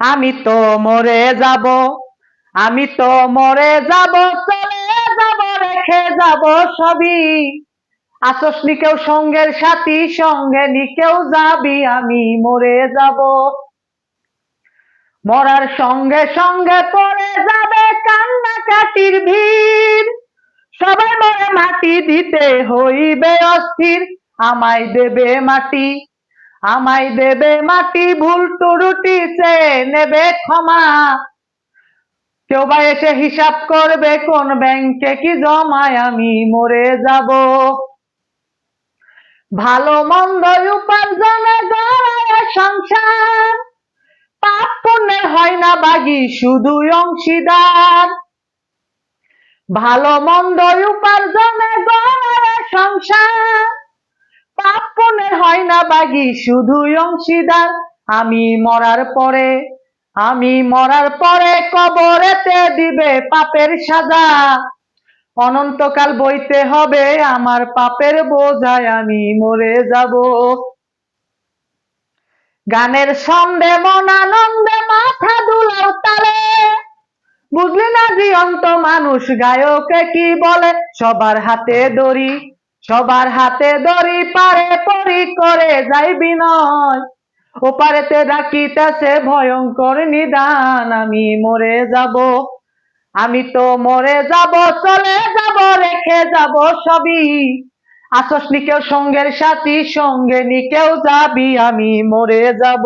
আমি তো মরে যাব, আমি তো মরে যাব, চলে যাব, রেখে যাব সবই। আসস নি কেউ সঙ্গের সাথী, সঙ্গে নি কেউ যাবি, আমি মরে যাব। মরার সঙ্গে সঙ্গে পড়ে যাবে কান্নাকাটির ভিড়। সবাই মরে মাটি দিতে হইবে অস্থির, আমায় দেবে মাটি। আমায় দেবে মাটি, ভুল টুরুটি সে নেবে ক্ষমা। কেউ বা এসে হিসাব করবে কোন ব্যাংকে কি জমায়, আমি মরে যাব। ভালো মন্দ উপার্জনে সংসার, পাপ পুণ্যের হয় না বাগি শুধু অংশীদার। ভালো মন্দ উপার্জনে হয় না বাগি শুধু অংশীদার, আমি মরার পরে, আমি মরার পরে কবরেতে দিবে পাপের সাজা। অনন্তকাল বইতে হবে, আমার পাপের বোঝায় আমি মরে যাব। গানের ছন্দে মন আনন্দে মাথা দুলাও তালে। বুঝলি না জীবন্ত মানুষ গায়কে কি বলে? সবার হাতে দড়ি, সবার হাতে দড়ি পরি করে যাই বিনয় ওপারেতে ডাকিতেছে ভয়ঙ্কর নিদান, আমি মরে যাব। আমি তো মরে যাব, চলে যাব, রেখে যাব সবই। আসস নি কেউ সঙ্গের সাথী, সঙ্গে নি কেউ যাবি, আমি মরে যাব।